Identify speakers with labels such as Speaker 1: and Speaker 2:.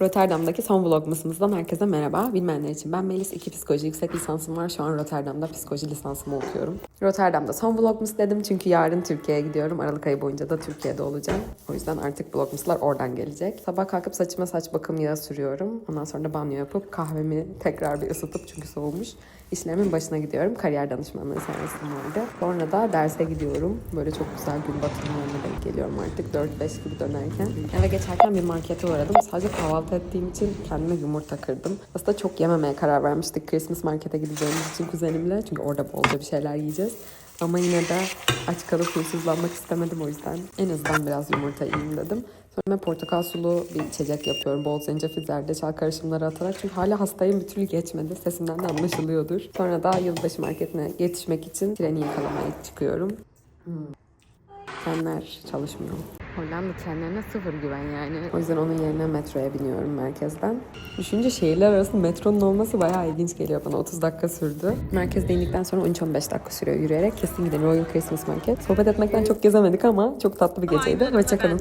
Speaker 1: Rotterdam'daki son vlogmasımızdan herkese merhaba. Bilmeyenler için ben Melis. iki psikoloji yüksek lisansım var. Şu an Rotterdam'da psikoloji lisansımı okuyorum. Rotterdam'da son vlogmas dedim çünkü yarın Türkiye'ye gidiyorum. Aralık ayı boyunca da Türkiye'de olacağım. O yüzden artık vlogmaslar oradan gelecek. Sabah kalkıp saçıma saç bakım yağı sürüyorum. Ondan sonra da banyo yapıp kahvemi tekrar bir ısıtıp çünkü soğumuş. İşlerimin başına gidiyorum. Kariyer danışmanlığı servisim vardı. Sonra da derse gidiyorum. Böyle çok güzel gün batımlarına denk geliyorum artık 4-5 gibi dönerken. Eve geçerken bir markete uğradım. Sadece kahvaltı ettiğim için kendime yumurta kırdım. Aslında çok yememeye karar vermiştik Christmas markete gideceğimiz için kuzenimle. Çünkü orada bolca bir şeyler yiyeceğiz. Ama yine de aç kalıp huysuzlanmak istemedim o yüzden. En azından biraz yumurta yiyeyim dedim. Sonra ben portakal sulu bir içecek yapıyorum. Bol zencefil, zerdeçal karışımları atarak. Çünkü hala hastayım bir türlü geçmedi. Sesimden de anlaşılıyordur. Sonra da yılbaşı marketine yetişmek için treni yakalamaya çıkıyorum. Hmm. Trenler çalışmıyor. Hollanda trenlerine sıfır güven yani. O yüzden onun yerine metroya biniyorum merkezden. Düşünce şehirler arası metronun olması bayağı ilginç geliyor bana. 30 dakika sürdü. Merkezde indikten sonra 13-15 dakika sürüyor yürüyerek. Kesin gidin Royal Christmas Market. Sohbet etmekten çok gezemedik ama çok tatlı bir geceydi. Hoşçakalın.